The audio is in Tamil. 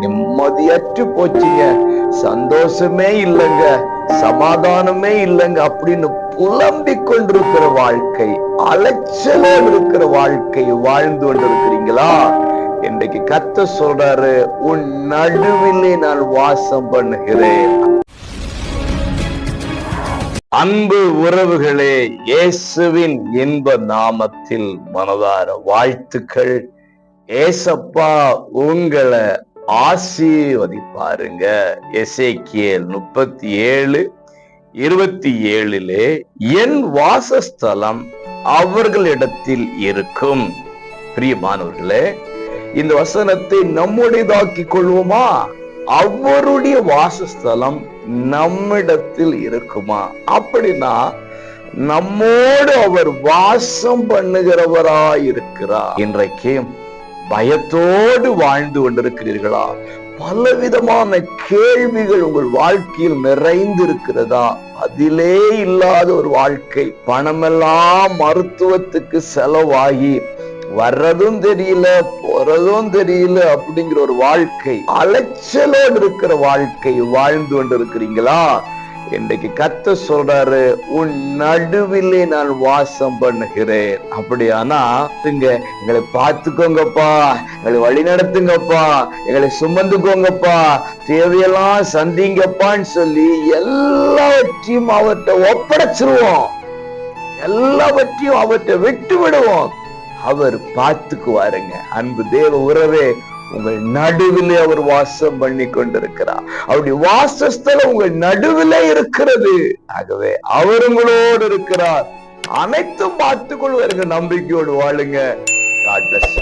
நிம்மதியற்று போச்சுங்க. சந்தோஷமே இல்லைங்க. சமாதானமே இல்லைங்க அப்படின்னு புலம்பிக் கொண்டிருக்கிற வாழ்க்கை அலைச்சலோடு இருக்கிற வாழ்க்கை வாழ்ந்து கொண்டிருக்கிறீங்களா? இன்றைக்கு கத்த சொல்றாரு உன் நடுவிலே நான் வாசம் பண்ணுகிறேன். அன்பு உறவுகளே இயேசுவின் இன்ப நாமத்தில் மனதார வாழ்த்துக்கள். ஏசப்பா உங்களை ஆசீர்வதிப்பாருங்க. எசேக்கியேல் முப்பத்தி ஏழு இருபத்தி ஏழிலே என் வாசஸ்தலம் அவர்களிடத்தில் இருக்கும். பிரியமானவர்களே இந்த வசனத்தை நம்முடையதாக்கி கொள்வோமா? அவருடைய வாசஸ்தலம் நம்மிடத்தில் இருக்குமா? அப்படின்னா நம்மோடு அவர் வாசம் பண்ணுகிறவரா இருக்கிறார் இன்றைக்கு பயத்தோடு வாழ்ந்து கொண்டிருக்கிறீர்களா? பலவிதமான கேள்விகள் உங்கள் வாழ்க்கையில் நிறைந்து இருக்கிறதா அதிலே இல்லாத ஒரு வாழ்க்கை. பணமெல்லாம் மருத்துவத்துக்கு செலவாகி வர்றதும் தெரியல போறதும் தெரியல அப்படிங்கிற ஒரு வாழ்க்கை. அலைச்சலோடு இருக்கிற வாழ்க்கை வாழ்ந்து கொண்டிருக்கிறீங்களா? இன்றைக்கு கத்த சொல்றாரு உன் நடுவிலே நான் வாசம் பண்ணுகிறேன். அப்படியானா இங்க எங்களை பார்த்துக்கோங்கப்பா எங்களை வழி நடத்துங்கப்பா எங்களை சுமந்துக்கோங்கப்பா தேவையெல்லாம் சந்திங்கப்பான்னு சொல்லி எல்லாவற்றையும் அவர்கிட்ட ஒப்படைச்சிருவோம். எல்லாவற்றையும் அவர்கிட்ட விட்டு விடுவோம் அவர் பார்த்துக்குவாருங்க. அன்பு தேவ உறவே உங்கள் நடுவிலே அவர் வாசம் பண்ணி கொண்டிருக்கிறார் அவருடைய வாசஸ்தலம் உங்கள் நடுவிலே இருக்கிறது. ஆகவே அவர் உங்களோடு இருக்கிறார். அனைத்தும் பார்த்துக் கொள்வார்கள் நம்பிக்கையோடு வாழுங்க. God plus